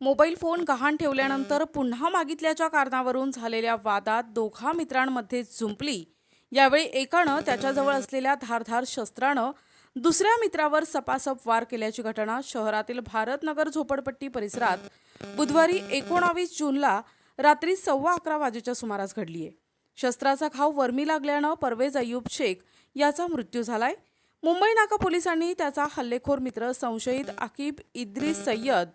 Mobile phone गहाण ठेवल्यानंतर पुन्हा मागितल्याच्या कारणावरून झालेल्या वादात दोघा मित्रांमध्ये झुंपली. यावेळी एकानं त्याच्याजवळ असलेल्या धारधार शस्त्रानं दुसऱ्या मित्रावर सपासप वार केल्याची घटना शहरातील भारतनगर झोपडपट्टी परिसरात बुधवारी एकोणावीस जूनला रात्री सव्वा अकरा वाजेच्या सुमारास घडली आहे. शस्त्राचा घाव वर्मी लागल्यानं परवेज अय्यूब शेख याचा मृत्यू झालाय. मुंबई नाका पोलिसांनी त्याचा हल्लेखोर मित्र संशयित आकिब इद्रिस सय्यद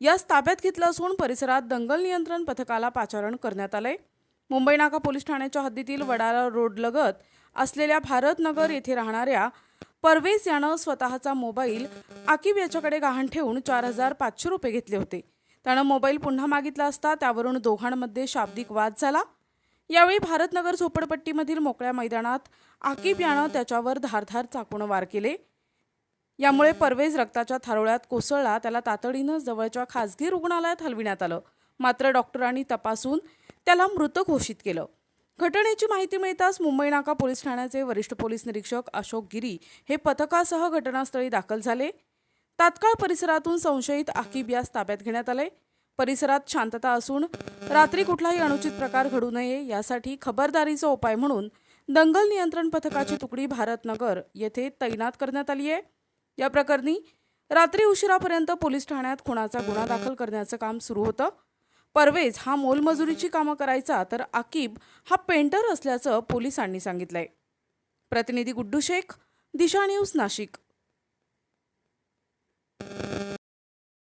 यास ताब्यात घेतलं असून परिसरात दंगल नियंत्रण पथकाला पाचारण करण्यात आलंय. मुंबई नाका पोलीस ठाण्याच्या हद्दीतील वडाळा रोडलगत असलेल्या भारतनगर येथे राहणाऱ्या परवेज यानं स्वतःचा मोबाईल आकिब याच्याकडे गहाण ठेवून चार हजार पाचशे रुपये घेतले होते. त्यानं मोबाईल पुन्हा मागितला असता त्यावरून दोघांमध्ये शाब्दिक वाद झाला. यावेळी भारतनगर झोपडपट्टीमधील मोकळ्या मैदानात आकिब यानं त्याच्यावर धारधार चाकून वार केले. यामुळे परवेज रक्ताच्या थारोळ्यात कोसळला त्याला तातडीनं जवळच्या खासगी रुग्णालयात हलविण्यात आलं. मात्र डॉक्टरांनी तपासून त्याला मृत घोषित केलं. घटनेची माहिती मिळताच मुंबई नाका पोलीस ठाण्याचे वरिष्ठ पोलीस निरीक्षक अशोक गिरी हे पथकासह घटनास्थळी दाखल झाले. तात्काळ परिसरातून संशयित आकिब यास ताब्यात घेण्यात आले. परिसरात शांतता असून रात्री कुठलाही अनुचित प्रकार घडू नये यासाठी खबरदारीचा उपाय म्हणून दंगल नियंत्रण पथकाची तुकडी भारतनगर येथे तैनात करण्यात आली आहे. या प्रकरणी रात्री उशिरापर्यंत पोलीस ठाण्यात खुणाचा गुन्हा दाखल करण्याचं काम सुरू होतं. परवेज हा मोलमजुरीची कामं करायचा तर आकिब हा पेंटर असल्याचं पोलिसांनी सांगितलंय. प्रतिनिधी गुड्डू शेख दिशा न्यूज नाशिक.